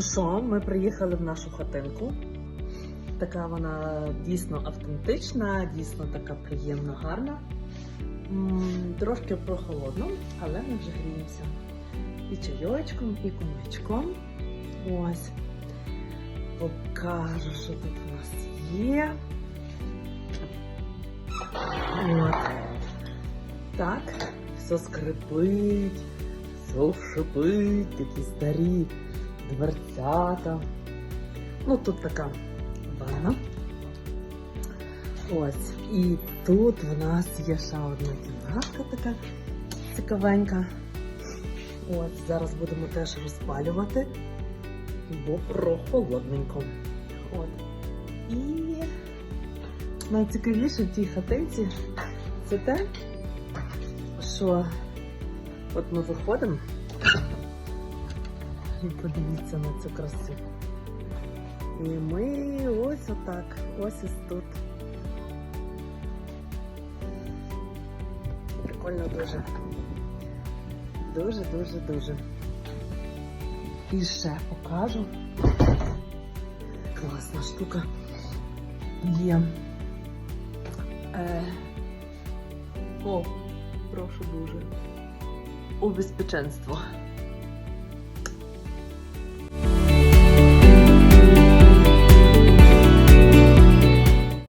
що, ми приїхали в нашу хатинку. Така вона дійсно автентична, дійсно така приємна, гарна. Трошки прохолодно, але ми вже гріємося. І чайочком, і коньячком. Ось. Покажу, що тут у нас є. От. Так, все скрипить, все шипить, такі старі дверцята. Ну, тут така ванна. Ось. І тут в нас є ще одна кімнатка така цікавенька. Ось, зараз будемо теж розпалювати, бо прохолодненько. От. І найцікавіше в тій хатинці це те, що от ми виходимо і подивіться на цю красу. І ми ось отак, ось ось тут. Прикольно дуже. Дуже, дуже, дуже. І ще покажу. Класна штука. Є. Е... О, прошу дуже. Убезпеченство.